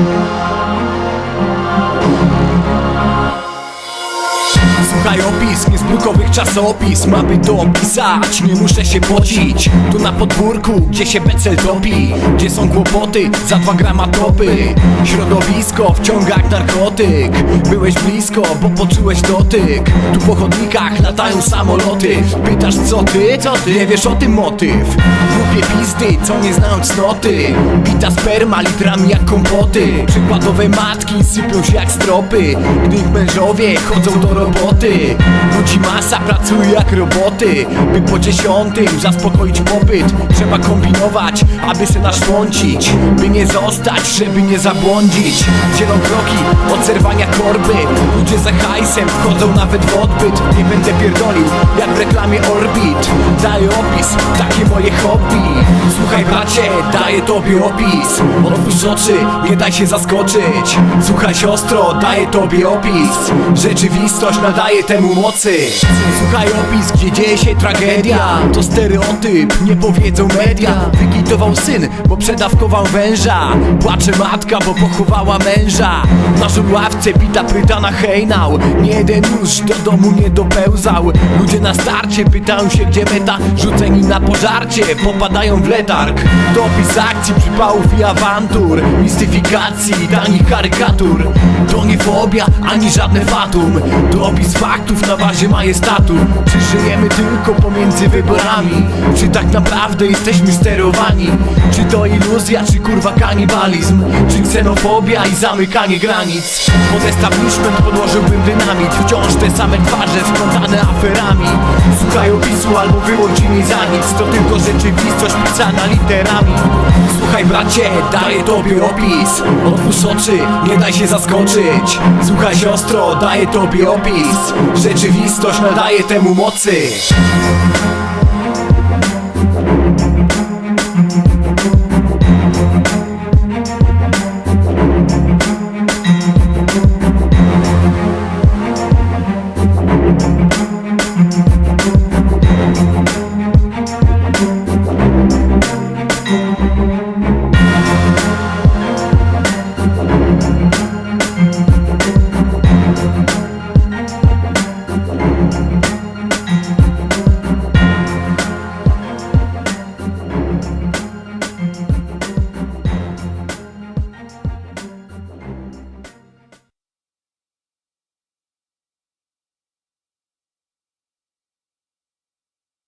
Thank you. Słuchaj opis, nie z brukowych czasopis Mamy to opisać, nie muszę się pocić Tu na podwórku, gdzie się becel topi Gdzie są kłopoty, za dwa grama topy Środowisko wciąga jak narkotyk. Byłeś blisko, bo poczułeś dotyk. Tu po chodnikach latają samoloty. Pytasz co ty? Co ty? Nie wiesz o tym motyw. Głupie pizdy, co nie znają cnoty. Bita sperma litrami jak kompoty. Przykładowe matki sypią się jak stropy. Gdy ich mężowie chodzą do roboty Ludzi masa pracuje jak roboty By po dziesiątym zaspokoić popyt. Trzeba kombinować, aby se naszłącić By nie zostać, żeby nie zabłądzić. Dzielą kroki od zerwania korby. Ludzie za hajsem wchodzą nawet w odbyt. Nie będę pierdolił, jak w reklamie Orbit. Daję opis, takie moje hobby Słuchaj bracie, daję tobie opis. Otwórz oczy, nie daj się zaskoczyć. Słuchaj siostro, daję tobie opis. Rzeczywistość nadaje temu mocy. Słuchaj opis, gdzie dzieje się tragedia. To stereotyp, nie powiedzą media. Wygitował syn, bo przedawkował węża. Płacze matka, bo pochowała męża. Na ławce bita pryta na hejnał. Nie jeden już do domu nie dopełzał. Ludzie na starcie pytają się gdzie meta? Rzuceni na pożarcie, popadają w letarg To opis akcji, przypałów i awantur Mistyfikacji, tanich karykatur To nie fobia, ani żadne fatum To opis faktów na bazie majestatu Czy żyjemy tylko pomiędzy wyborami? Czy tak naprawdę jesteśmy sterowani? Czy to iluzja, czy kurwa kanibalizm? Czy ksenofobia i zamykanie granic? Pod establishment podłożyłbym dynamit Wciąż te same twarze splątane aferami Słuchaj opisu albo wyłącz mi za nic To tylko rzeczywistość pisana literami. Słuchaj bracie, daję tobie opis. Otwórz oczy, nie daj się zaskoczyć. Słuchaj siostro, daję tobie opis. Rzeczywistość nadaje temu mocy